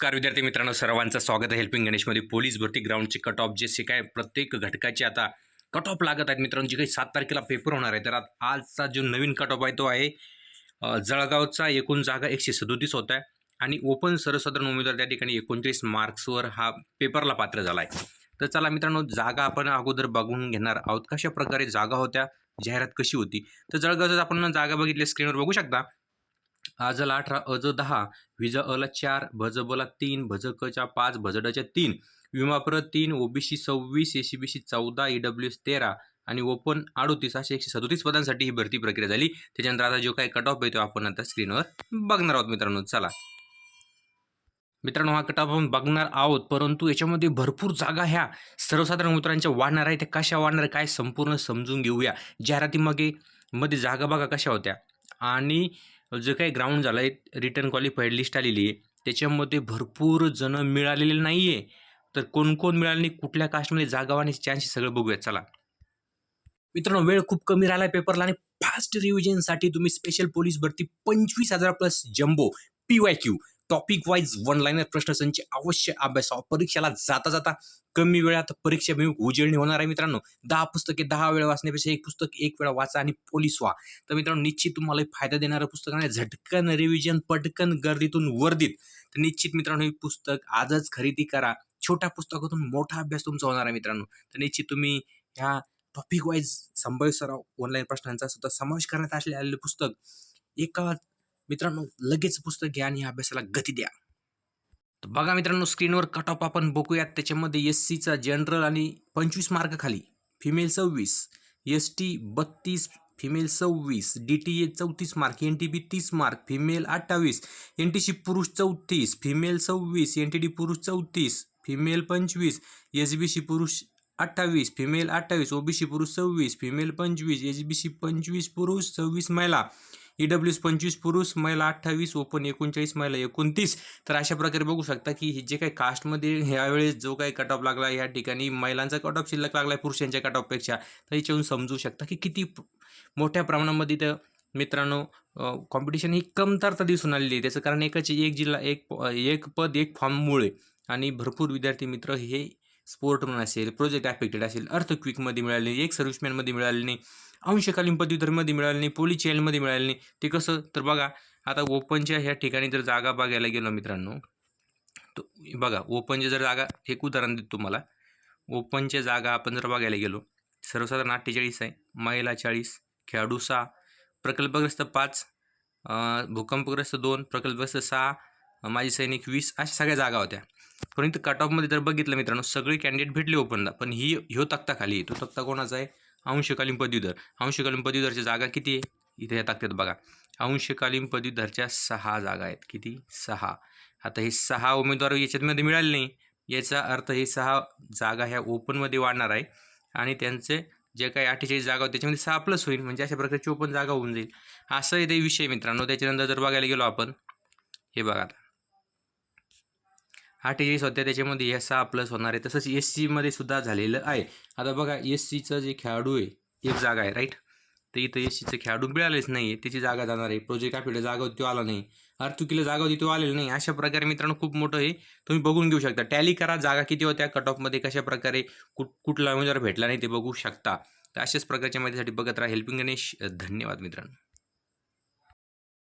नमस्कार विद्यार्थी मित्रांनो सर्वांचं स्वागत आहे हेल्पिंग गणेशमध्ये. पोलीस भरती ग्राउंडचे कट ऑफ जे काय प्रत्येक घटकाची आता कट ऑफ लागत आहेत मित्रांनो जे काही सात तारखेला पेपर होणार आहे. तर आजचा जो नवीन कट ऑफ आहे तो आहे जळगावचा एकूण जागा एकशे सदोतीस होत आहे आणि ओपन सर्वसाधारण उमेदवार त्या ठिकाणी एकोणतीस मार्क्सवर हा पेपरला पात्र झाला आहे. तर चला मित्रांनो जागा आपण अगोदर बघून घेणार आहोत. कशा प्रकारे जागा होत्या जाहिरात कशी होती? तर जळगावचा आपण जागा बघितली स्क्रीनवर बघू शकता. आजला अठरा अज दहा विज अला चार भज बला तीन भज कच्या पाच भजडाच्या तीन विमाप्र तीन ओबीसी सव्वीस एसीबीसी चौदा ईडब्ल्यू एस तेरा आणि ओपन अडोतीस अशा एकशे सदोतीस पदांसाठी ही भरती प्रक्रिया झाली. त्याच्यानंतर आता जो काही कट ऑफ आहे तो आपण आता स्क्रीनवर बघणार आहोत मित्रांनो. चला. मित्रांनो हा कट ऑफ आपण बघणार आहोत परंतु याच्यामध्ये भरपूर जागा ह्या सर्वसाधारण मित्रांच्या वाढणार आहे त्या कशा वाढणार आहे काय संपूर्ण समजून घेऊया. जाहिरातीमागे मध्ये जागा बघा कशा होत्या. आणि जे काही ग्राउंड झालं आहे रिटर्न क्वालिफाईड लिस्ट आलेली आहे. त्याच्यामध्ये भरपूर जण मिळालेले नाही आहे तर कोण कोण मिळाले नाही कुठल्या कास्टमध्ये जागा आणि चान्सेस सगळं बघूयात चला. मित्रांनो वेळ खूप कमी राहिला पेपरला आणि फास्ट रिव्हिजनसाठी तुम्ही स्पेशल पोलीस भरती पंचवीस हजार plus jumbo P Y Q topic wise one liner प्रश्नसंच अवश्य अभ्यास परीक्षेला जाता जाता कमी वेळात परीक्षा उजळणी होणार आहे मित्रांनो. दहा पुस्तके दहा वेळा वाचण्यापेक्षा एक पुस्तक एक वेळा वाचा आणि पोलीस व्हा. तर मित्रांनो निश्चित तुम्हाला एक फायदा देणारं पुस्तक आहे. झटकन रिव्हिजन पटकन गर्दीतून वर्दीत तर निश्चित मित्रांनो हे पुस्तक आजच खरेदी करा. छोट्या पुस्तकातून मोठा अभ्यास तुमचा होणार आहे मित्रांनो. तर निश्चित तुम्ही ह्या टॉपिक वाईज संभाव्य सराव ऑनलाईन प्रश्नांचा सुद्धा समावेश करण्यात असले आलेले पुस्तक. एका मित्रांनो लगेच पुस्तक घ्या आणि या अभ्यासाला गती द्या. तर बघा मित्रांनो स्क्रीनवर कट ऑफ आपण बघूयात. त्याच्यामध्ये एस सीचा जनरल आणि पंचवीस मार्क खाली. फिमेल सव्वीस एस टी बत्तीस फिमेल सव्वीस डी टी ए चौतीस मार्क एन टी बी तीस मार्क फिमेल अठ्ठावीस एन टी सी पुरुष चौतीस फिमेल सव्वीस एन टी डी पुरुष चौतीस फिमेल पंचवीस एस बी सी पुरुष अठ्ठावीस फिमेल अठ्ठावीस ओ बी सी पुरुष सव्वीस फिमेल पंचवीस एच बी सी पंचवीस पुरुष सव्वीस महिला. ई डब्ल्यू एस पंचवीस पुरुष महिला अठ्ठावीस ओपन एकोणचाळीस महिला एकोणतीस. तर अशा प्रकारे बघू शकता की हे जे काही कास्टमध्ये ह्यावेळेस जो काही कट ऑफ लागला या ठिकाणी महिलांचा कट ऑफ शिल्लक लागला आहे पुरुषांच्या कट ऑफपेक्षा तर याच्यावरून समजू शकता की किती मोठ्या प्रमाणामध्ये त्या मित्रांनो कॉम्पिटिशन ही कमतरता दिसून आलेली आहे. त्याचं कारण एकच एक जिल्हा एक प- एक पद एक फॉर्ममुळे आणि भरपूर विद्यार्थी मित्र हे स्पोर्टमन असेल प्रोजेक्ट ॲफेक्टेड असेल अर्थक्विकमध्ये मिळाले नाही एक सर्व्हिसमॅनमध्ये मिळाले नाही अंशकालीन पदवीधरमध्ये मिळाले नाही पोलीस चॅनलमध्ये मिळाले नाही ते कसं? तर बघा आता ओपनच्या ह्या ठिकाणी जर जागा बघायला गेलो मित्रांनो तर बघा ओपनच्या जर जागा एक उदाहरण देतो तुम्हाला. ओपनच्या जागा आपण जर बघायला गेलो सर्वसाधारण अठ्ठेचाळीस आहे महिला चाळीस खेळाडू सहा प्रकल्पग्रस्त पाच भूकंपग्रस्त दोन प्रकल्पग्रस्त सहा माजी सैनिक वीस अशा सगळ्या जागा होत्या. परंतु कट ऑफमध्ये जर बघितलं मित्रांनो सगळे कॅन्डिडेट भेटले ओपनला पण ही ह्यो तक्ता खाली आहे. तो तक्ता कोणाचा आहे? अंशकालीन पदवीधर. अंशकालीन पदवीधरच्या जागा किती आहे? इथे या तक्त्यात बघा. अंशकालीन पदवीधरच्या सहा जागा आहेत. किती? सहा. आता हे सहा उमेदवार याच्यामध्ये मिळाले नाही. याचा अर्थ हे सहा जागा ह्या ओपनमध्ये वाढणार आहे. आणि त्यांचे जे काही अठ्ठेचाळीस जागा होते त्याच्यामध्ये सहा प्लस होईल. म्हणजे अशा प्रकारची ओपन जागा होऊन जाईल. असं ते विषय मित्रांनो. त्याच्यानंतर जर बघायला गेलो आपण हे बघा आता. अठ्ठेचाळीस होत्या त्याच्यामध्ये ह्या सहा प्लस होणार आहे. तसंच एस सीमध्ये सुद्धा झालेलं आहे. आता बघा एस सीचं जे खेळाडू आहे एक जागा आहे राईट तर इथं एस सीचं खेळाडू मिळालेच नाही आहे त्याची जागा जाणार आहे. प्रोजेक्ट आपल्याला जागा होती तो आला नाही. अर्तुकीला जागा होती तो आलेला नाही. अशा प्रकारे मित्रांनो खूप मोठं आहे तुम्ही बघून घेऊ शकता. टॅली करा जागा किती होत्या कट ऑफमध्ये कशा प्रकारे कुठ कुठला उमेदवार भेटला नाही ते बघू शकता. तर अशाच प्रकारच्या माहितीसाठी बघत राहा. हेल्पिंग गणेश धन्यवाद मित्रांनो.